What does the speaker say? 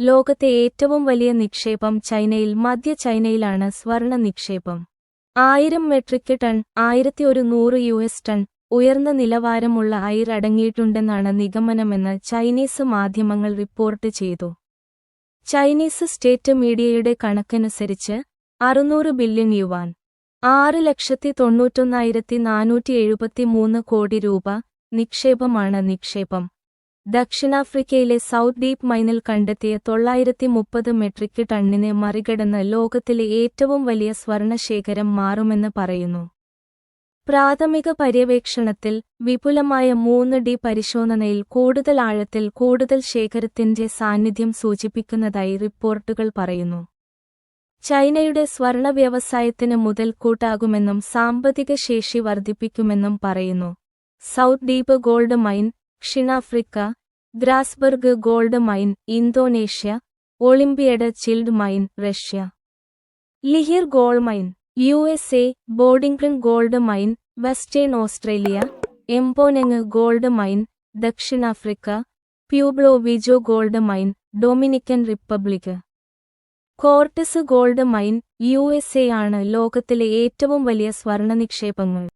ലോകത്തെ ഏറ്റവും വലിയ നിക്ഷേപം ചൈനയിൽ മധ്യ ചൈനയിലാണ് സ്വർണ നിക്ഷേപം. ആയിരം മെട്രിക് ടൺ ആയിരത്തി ഒരു നൂറ് യു എസ് ടൺ ഉയർന്ന നിലവാരമുള്ള അയിർ അടങ്ങിയിട്ടുണ്ടെന്നാണ് നിഗമനമെന്ന് ചൈനീസ് മാധ്യമങ്ങൾ റിപ്പോർട്ട് ചെയ്തു. ചൈനീസ് സ്റ്റേറ്റ് മീഡിയയുടെ കണക്കനുസരിച്ച് അറുന്നൂറ് ബില്യൺ യുവാൻ ആറ് ലക്ഷത്തി തൊണ്ണൂറ്റൊന്നായിരത്തി നാനൂറ്റി എഴുപത്തിമൂന്ന് കോടി രൂപ നിക്ഷേപമാണ് നിക്ഷേപം. ദക്ഷിണാഫ്രിക്കയിലെ സൗത്ത് ഡീപ് മൈനിൽ കണ്ടെത്തിയ തൊള്ളായിരത്തി മുപ്പത് മെട്രിക് ടണ്ണിനെ മറികടന്ന് ലോകത്തിലെ ഏറ്റവും വലിയ സ്വർണശേഖരം മാറുമെന്ന് പറയുന്നു. പ്രാഥമിക പര്യവേക്ഷണത്തിൽ വിപുലമായ മൂന്ന് ഡി പരിശോധനയിൽ കൂടുതൽ ആഴത്തിൽ കൂടുതൽ ശേഖരത്തിന്റെ സാന്നിധ്യം സൂചിപ്പിക്കുന്നതായി റിപ്പോർട്ടുകൾ പറയുന്നു. ചൈനയുടെ സ്വർണ വ്യവസായത്തിന് മുതൽക്കൂട്ടാകുമെന്നും സാമ്പത്തിക ശേഷി വർദ്ധിപ്പിക്കുമെന്നും പറയുന്നു. സൗത്ത് ഡീപ് ഗോൾഡ് മൈൻ ദക്ഷിണാഫ്രിക്ക Grasberg gold mine Indonesia Olimpiada chilled mine Russia. Lihir gold mine U S A Boddington gold mine Western Australia Mponeng gold mine ദക്ഷിണാഫ്രിക്ക Pueblo Viejo gold mine Dominican Republic. Cortez gold mine U S A ആണ് ലോകത്തിലെ ഏറ്റവും വലിയ സ്വർണ നിക്ഷേപങ്ങൾ